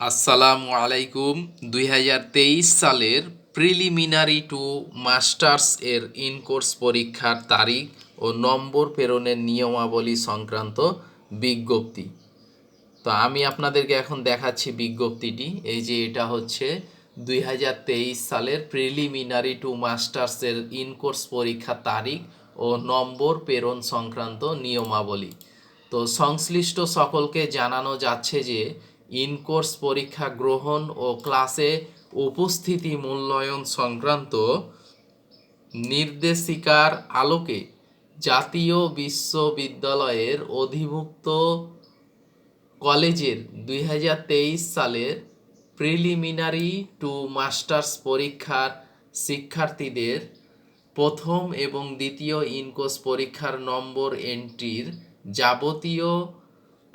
আসসালামু আলাইকুম। দুই হাজার তেইশ সালের প্রিলিমিনারি টু মাস্টার্স এর ইন কোর্স পরীক্ষার তারিখ ও নম্বর প্রেরণের নিয়মাবলী সংক্রান্ত বিজ্ঞপ্তি। তো আমি আপনাদেরকে এখন দেখাচ্ছি বিজ্ঞপ্তিটি। এই যে এটা হচ্ছে দুই হাজার তেইশ সালের প্রিলিমিনারি টু মাস্টার্সের ইন কোর্স পরীক্ষার তারিখ ও নম্বর প্রেরণ সংক্রান্ত নিয়মাবলী। তো সংশ্লিষ্ট সকলকে জানানো যাচ্ছে যে ইন কোর্স পরীক্ষা গ্রহণ ও ক্লাসে উপস্থিতি মূল্যায়ন সংক্রান্ত নির্দেশিকার আলোকে জাতীয় বিশ্ববিদ্যালয়ের অধিভুক্ত কলেজের দুই হাজার তেইশ সালের প্রিলিমিনারি টু মাস্টার্স পরীক্ষার শিক্ষার্থীদের প্রথম এবং দ্বিতীয় ইনকোর্স পরীক্ষার নম্বর এন্ট্রির যাবতীয়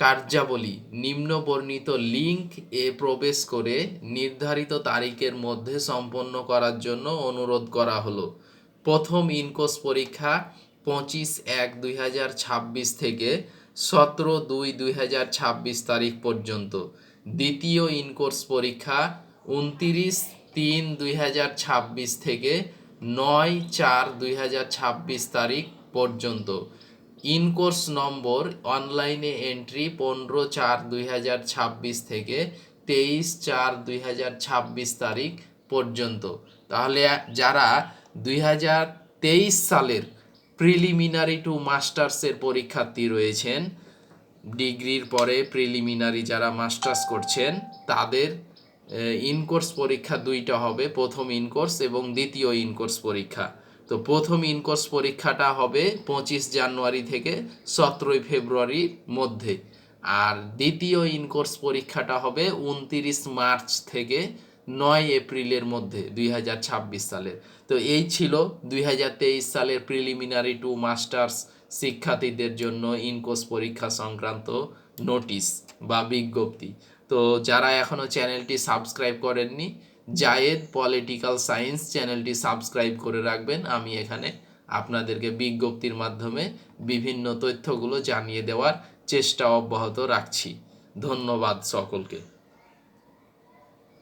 কার্যাবলী, নিম্নবর্ণিত লিঙ্ক এ প্রবেশ করে নির্ধারিত তারিখের মধ্যে সম্পন্ন করার জন্য অনুরোধ করা হলো। প্রথম ইনকোর্স পরীক্ষা পঁচিশ এক দুই থেকে সতেরো দুই দুই তারিখ পর্যন্ত। দ্বিতীয় ইনকোর্স পরীক্ষা উনতিরিশ তিন দুই থেকে নয় চার দুই তারিখ পর্যন্ত। ইনকোর্স নম্বর অনলাইনে এন্ট্রি পনেরো চার দুই হাজার ছাব্বিশ থেকে তেইশ চার দুই হাজার ছাব্বিশ তারিখ পর্যন্ত। তাহলে যারা দুই হাজার তেইশ সালের প্রিলিমিনারি টু মাস্টার্সের পরীক্ষার্থী রয়েছেন, ডিগ্রির পরে প্রিলিমিনারি যারা মাস্টার্স করছেন, তাদের ইনকোর্স পরীক্ষা দুইটা হবে, প্রথম ইনকোর্স এবং দ্বিতীয় ইনকোর্স পরীক্ষা। তো প্রথম ইনকোর্স পরীক্ষাটা হবে পঁচিশ জানুয়ারি থেকে সতেরোই ফেব্রুয়ারির মধ্যে। আর দ্বিতীয় ইনকোর্স পরীক্ষাটা হবে উনতিরিশ মার্চ থেকে নয় এপ্রিলের মধ্যে দুই হাজার ছাব্বিশ সালের। তো এই ছিল দুই হাজার তেইশ সালের প্রিলিমিনারি টু মাস্টার্স শিক্ষার্থীদের জন্য ইনকোর্স পরীক্ষা সংক্রান্ত নোটিশ বা বিজ্ঞপ্তি। তো যারা এখনও চ্যানেলটি সাবস্ক্রাইব করেননি জায়েদ পলিটিক্যাল সায়েন্স চ্যানেলটি সাবস্ক্রাইব করে রাখবেন। আমি এখানে আপনাদেরকে বিজ্ঞপ্তির মাধ্যমে বিভিন্ন তথ্যগুলো জানিয়ে দেওয়ার চেষ্টা অব্যাহত রাখছি। ধন্যবাদ সকলকে।